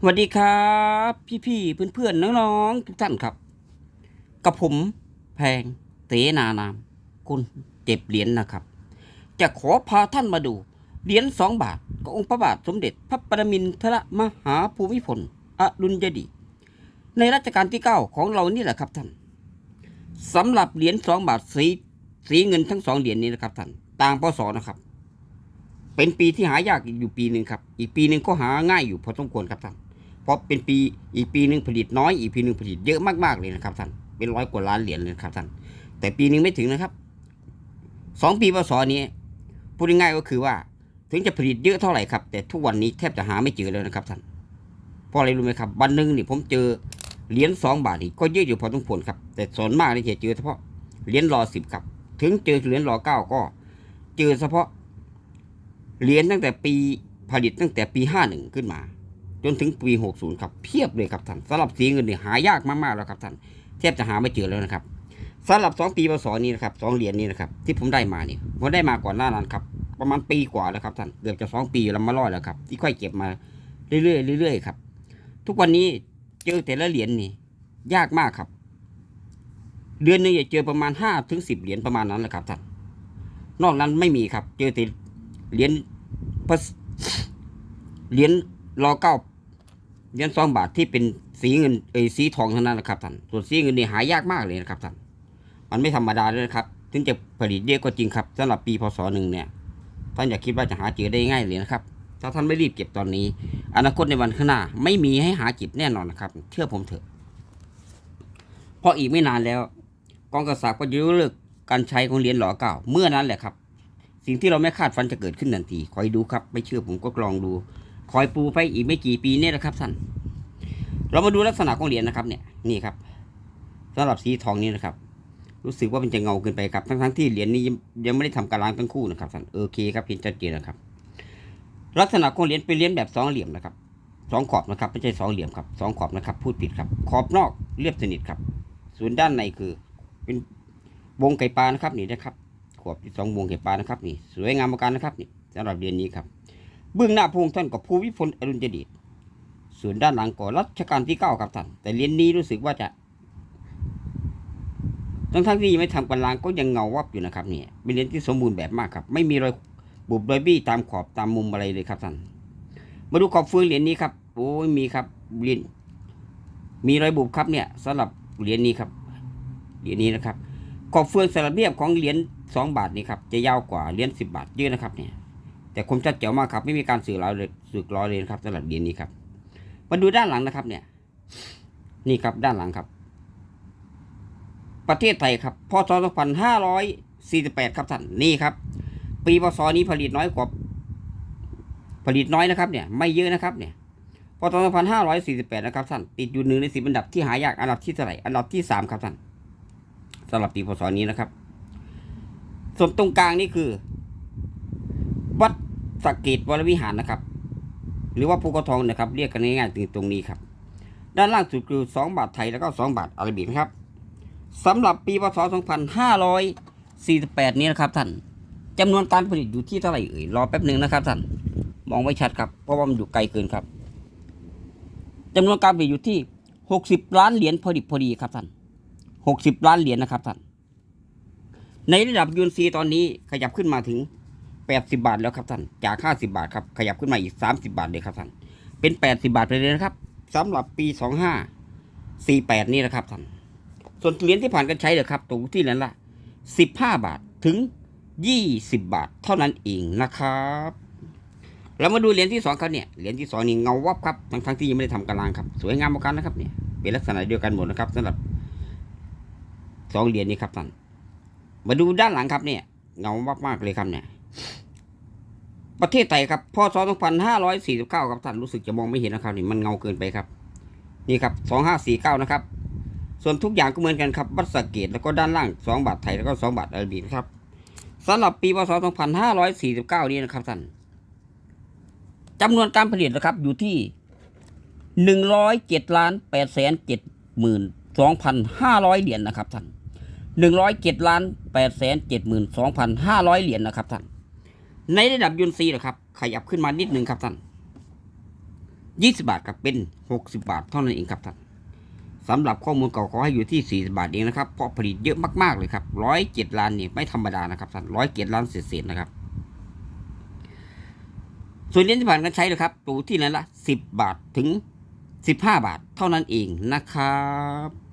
สวัสดีครับ พี่ๆเพื่อนๆน้องๆทุกท่านครับ กับผมแพงเตนานาม คุณเจ็บเหรียญนะครับ จะขอพาท่านมาดู เหรียญสองบาทขององค์พระบาทสมเด็จพระปรมินทรมหาภูมิพลอดุลยเดีในรัชกาลที่เก้าของเรานี่แหละครับท่านสำหรับเหรียญสองบาทสีสีเงินทั้งสองเหรียญนี้นะครับท่านต่างพศนะครับ เป็นปีที่หายากอยู่ปีหนึ่งครับ อีกปีหนึ่งก็หาง่ายอยู่พอสมควรครับท่าน เพราะเป็นปีอีกปีหนึ่งผลิตน้อยอีกปีหนึ่งผลิตเยอะมากๆเลยนะครับท่านเป็นร้อยกว่าล้านเหรียญเลยครับท่านแต่ปีหนึ่งไม่ถึงนะครับสองปีพศนี้พูดง่ายๆก็คือว่า ถึงจะผลิตเยอะเท่าไหร่ครับ แต่ทุกวันนี้แทบจะหาไม่เจอแล้วนะครับท่านเพราะอะไรรู้ไหมครับ วันหนึ่งนี่ผมเจอเหรียญสองบาทนี่ก็เยอะอยู่พอสมควรครับ แต่ส่วนมากนี่จะเจอเฉพาะเหรียญรอสิบครับ ถึงเจอเหรียญรอเก้าก็เจอเฉพาะเหรียญตั้งแต่ปีผลิตตั้งแต่ปีห้าหนึ่งขึ้นมา จนถึงปี 60 ครับเพียบเลยครับท่านสำหรับสีเงินเนี่ยหายากมากๆแล้วครับท่านแทบจะหาไม่เจอแล้วนะครับสำหรับ 2 ปีพศนี้นะครับสองเหรียญนี้นะครับที่ผมได้มาเนี่ยผมได้มาก่อนหน้านั้นครับประมาณปีกว่าแล้วครับท่านเกือบจะสองปีแล้วมาร้อยแล้วครับที่ค่อยเก็บมาเรื่อยๆเรื่อยๆครับ ทุกวันนี้เจอแต่ละเหรียญนี่ยากมากครับ เดือนหนึงจะเจอประมาณ5ถึง10 เหรียญประมาณนั้นแหละครับท่านนอกนั้นไม่มีครับ เจอแต่เหรียญพระเหรียญรอเก้า เหรียญสองบาทที่เป็นสีเงินเอสีทองเท่านั้นนะครับท่านส่วนสีเงินนี่หายากมากเลยนะครับท่านมันไม่ธรรมดาเลยนะครับถึงจะผลิตเยอะก็จริงครับสำหรับปีพศหนึ่งเนี่ยท่านอย่าคิดว่าจะหาเจอได้ง่ายเลยนะครับ ถ้าท่านไม่รีบเก็บตอนนี้ อนาคตในวันข้างหน้าไม่มีให้หาเก็บแน่นอนนะครับ เชื่อผมเถอะ เพราะอีกไม่นานแล้ว กองกษัตริย์ก็จะยกเลิกการใช้ของเหรียญหล่อเก่า เมื่อนั้นแหละครับ สิ่งที่เราไม่คาดฝันจะเกิดขึ้นทันทีคอยดูครับ ไม่เชื่อผมก็ลองดู คอยปูไปอีกไม่กี่ปีเนี่ยนะครับท่านเรามาดูลักษณะของเหรียญนะครับเนี่ยนี่ครับสำหรับสีทองนี้นะครับ รู้สึกว่ามันจะเงาเกินไปครับทั้งๆที่เหรียญนี้ยังยังไม่ได้ทำการล้างทั้งคู่นะครับท่านโอเคครับเห็นชัดเจนนะครับ ลักษณะของเหรียญเป็นเหรียญแบบสองเหลี่ยมนะครับสองขอบนะครับไม่ใช่สองเหลี่ยมครับสองขอบนะครับพูดผิดครับ ขอบนอกเรียบสนิทครับ ส่วนด้านในคือ เป็นวงไก่ปลานะครับนี่นะครับขอบที่สองวงไก่ปลานะครับนี่สวยงามประการนะครับนี่สำหรับเหรียญนี้ครับ เบื้องหน้าพระองค์ท่านกับภูวิพลอดุลยเดชส่วนด้านหลังก็รัชกาลที่เก้าครับท่าน แต่เหรียญนี้รู้สึกว่าจะ ทั้งทั้งที่ยังไม่ทำกันล้างก็ยังเงาวับอยู่นะครับเนี่ยเป็นเหรียญที่สมบูรณ์แบบมากครับ ไม่มีรอยบุบรอยบี้ตามขอบตามมุมอะไรเลยครับท่าน มาดูขอบเฟืองเหรียญนี้ครับ โอ้ยมีครับเหรียญมีรอยบุบครับเนี่ยสำหรับเหรียญนี้ครับเหรียญนี้นะครับ ขอบเฟืองสลับเรียบของเหรียญสองบาทนี่ครับจะยาวกว่าเหรียญสิบบาทเยอะนะครับเนี่ย แต่คมชัดเจ๋วมากครับ ไม่มีการสื่อร้อยเลยสื่อร้อยเลยนะครับสำหรับเหรียญนี้ครับ มาดูด้านหลังนะครับเนี่ย นี่ครับด้านหลังครับ ประเทศไทยครับพศ2548 ครับท่านนี่ครับ ปีพศนี้ผลิตน้อยกว่า ผลิตน้อยนะครับ เนี่ย ไม่เยอะนะครับ เนี่ยพศ2548 นะครับท่านติดอยู่หนึ่งในสิบอันดับที่หายากอันดับที่เท่าไหร่อันดับที่สามครับท่านสำหรับปีพศนี้นะครับ ส่วนตรงกลางนี่คือ สักเกตวรวิหารนะครับ หรือว่าภูเขาทองนะครับ เรียกกันง่ายๆถึงตรงนี้ครับ ด้านล่างสุดคือ 2 บาทไทยแล้วก็ 2 บาทอาราบิกนะครับสำหรับปีพศ 2548 นี้นะครับท่านจำนวนการผลิตอยู่ที่เท่าไหร่เอ่ยรอแป๊บหนึ่งนะครับท่านมองไม่ชัดครับเพราะว่ามันอยู่ไกลเกินครับจำนวนการผลิตอยู่ที่ 60 ล้านเหรียญพอดิบพอดีครับท่าน60 ล้านเหรียญนะครับท่านในระดับยูนซีตอนนี้ขยับขึ้นมาถึง 80 บาทแล้วครับท่านจาก 50 บาทครับขยับขึ้นมาอีก 30 บาทเลยครับท่านเป็น 80 บาทไปเลยนะครับสำหรับปี 2548 นี่นะครับท่านส่วนเหรียญที่ผ่านการใช้เลยครับตกที่นั้นละ15 บาทถึง 20 บาทเท่านั้นเองนะครับเรามาดูเหรียญที่สองครับเนี่ยเหรียญที่สองนี่เงาวับครับทั้งทั้งที่ยังไม่ได้ทำกระลางครับ สวยงามเหมือนกันนะครับเนี่ยเป็นลักษณะเดียวกันหมดนะครับสำหรับสองเหรียญนี้ครับท่านมาดูด้านหลังครับเนี่ยเงาวับมากเลยครับเนี่ย ประเทศไทยครับพศ2549ครับท่านรู้สึกจะมองไม่เห็นนะครับนี่มันเงาเกินไปครับ นี่ครับ 2549 นะครับ ส่วนทุกอย่างก็เหมือนกันครับวัดสเกตแล้วก็ด้านล่าง 2 บาทไทยแล้วก็ 2 บาทอารบิกนะครับสำหรับปีพศ2549 นี้นะครับท่านจำนวนการผลิตนะครับอยู่ที่107ล้าน8แสน7หมื่น2,500เหรียญนะครับท่าน107ล้าน8แสน7หมื่น2,500เหรียญนะครับท่าน ในระดับยุนซีนะครับ ขยับขึ้นมานิดนึงครับท่านยี่สิบาทครับเป็นหกสิบาทเท่านั้นเองครับท่านสำหรับข้อมูลเก่าขอให้อยู่ที่สี่สิบาทเองนะครับ เพราะผลิตเยอะมากๆเลยครับร้อยเจ็ดล้านนี่ไม่ธรรมดานะครับท่านร้อยเจ็ดล้านเศษๆนะครับ ส่วนเหรียญที่ผ่านการใช้นะครับตัวที่นั้นละสิบบาทถึงสิบห้าบาทเท่านั้นเองนะครับ